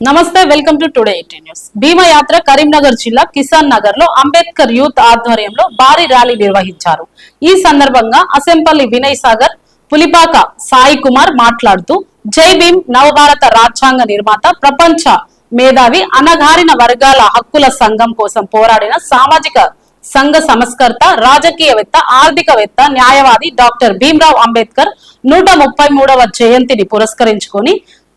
నమస్తే welcome to today eighty news. Bhima Yatra Karimnagar జిల్లా కిసాన్ నగర్లో అంబేద్కర్ యూత్ ఆధ్వర్యంలో భారీ ర్యాలీ నిర్వహించారు. ఈ సందర్భంగా అసెంపల్లి వినయ్ సాగర్ పులిపాక సాయి కుమార్ మాట్లాడుతూ జై భీమ్ నవభారత రాజ్యాంగ నిర్మాత ప్రపంచ మేధావి అనగారిన వర్గాల హక్కుల సంఘం కోసం పోరాడిన సామాజిక సంఘ సంస్కర్త రాజకీయవేత్త ఆర్థికవేత్త న్యాయవాది డాక్టర్ భీమ్రావ్ అంబేద్కర్ నూట ముప్పై మూడవ జయంతిని పురస్కరించుకొని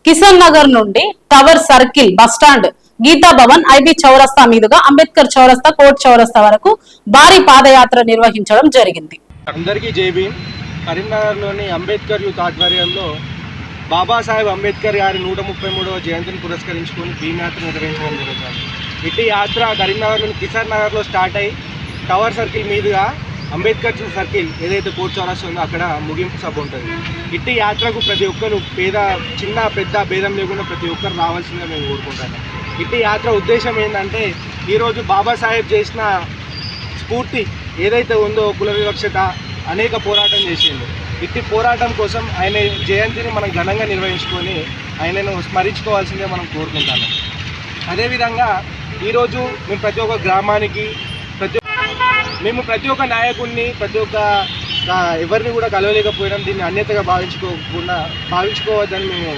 కిషన్ నగర్ నుండి tower circle bus stand Geeta Bhavan I B చౌరస్తా మీదుగా అంబేద్కర్ చౌరస్తా కోర్ట్ చౌరస్తా వరకు భారీ పాదయాత్ర నిర్వహించడం జరిగింది. అందరికీ జై కరీంనగర్లోని అంబేద్కర్ యూత్ ఆధ్వర్యంలో బాబాసాహెబ్ అంబేద్కర్ గారి నూట ముప్పై మూడవ జయంతిని పురస్కరించుకొని భీమ్ యాత్ర నిర్వహించడం జరుగుతుంది. ఇటు యాత్ర కరీంనగర్లోని కిసాన్ నగర్లో స్టార్ట్ అయ్యి టవర్ సర్కిల్ మీదుగా అంబేద్కర్ సర్కిల్ ఏదైతే కోర్ట్ చౌరస్తా ఉందో అక్కడ ముగింపు సభ ఉంటుంది. ఇట్టి యాత్రకు ప్రతి ఒక్కరు పేద చిన్న పెద్ద భేదం లేకుండా ప్రతి ఒక్కరు రావాల్సిందే మేము కోరుకుంటాను ఇట్టి యాత్ర ఉద్దేశం ఏంటంటే ఈరోజు బాబాసాహెబ్ చేసిన స్ఫూర్తి ఏదైతే ఉందో కుల వివక్షత అనేక పోరాటం చేసిండు. ఇట్టి పోరాటం కోసం ఆయన జయంతిని మనం ఘనంగా నిర్వహించుకొని ఆయనను స్మరించుకోవాల్సిందే మనం కోరుకుంటాను అదేవిధంగా ఈరోజు మేము ప్రతి ఒక్క గ్రామానికి మేము ప్రతి ఒక్క నాయకుడిని ప్రతి ఒక్క ఎవరిని కూడా కలవలేకపోయినాం. దీన్ని అన్యతగా భావించుకోకుండా భావించుకోవద్దని మేము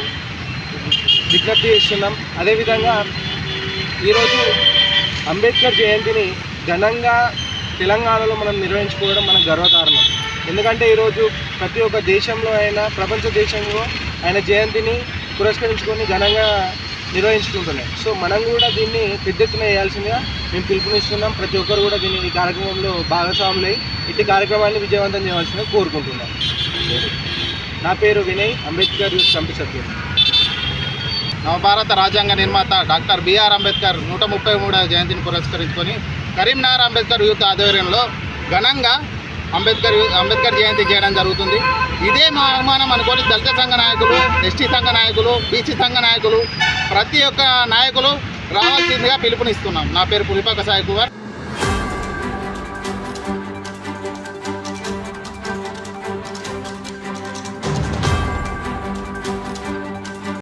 విజ్ఞప్తి చేస్తున్నాం. అదేవిధంగా ఈరోజు అంబేద్కర్ జయంతిని ఘనంగా తెలంగాణలో మనం నిర్వహించుకోవడం మనకు గర్వకారణం. ఎందుకంటే ఈరోజు ప్రతి ఒక్క దేశంలో అయినా ప్రపంచ దేశంలో ఆయన జయంతిని పురస్కరించుకొని ఘనంగా నిర్వహించుకుంటున్నాయి. సో మనం కూడా దీన్ని పెద్ద ఎత్తున వేయాల్సిందిగా మేము పిలుపునిస్తున్నాం. ప్రతి ఒక్కరు కూడా దీన్ని ఈ కార్యక్రమంలో భాగస్వాములై ఇట్టి కార్యక్రమాన్ని విజయవంతం చేయవలసిందిగా కోరుకుంటున్నాం. నా పేరు వినయ్ అంబేద్కర్ యూత్ కమిటీ సభ్యులు నవభారత రాజ్యాంగ నిర్మాత డాక్టర్ బిఆర్ అంబేద్కర్ నూట ముప్పై మూడవ జయంతిని పురస్కరించుకొని కరీంనగర్ అంబేద్కర్ యూత్ ఆధ్వర్యంలో ఘనంగా అంబేద్కర్ అంబేద్కర్ జయంతి చేయడం జరుగుతుంది. ఇదే మా అవమానం అనుకొని దళిత సంఘ నాయకులు ఎస్టీ సంఘ నాయకులు బీసీ సంఘ నాయకులు ప్రతి ఒక్క నాయకులు రావాల్సిందిగా పిలుపునిస్తున్నాం. నా పేరు పులిపాక సాయి కుమార్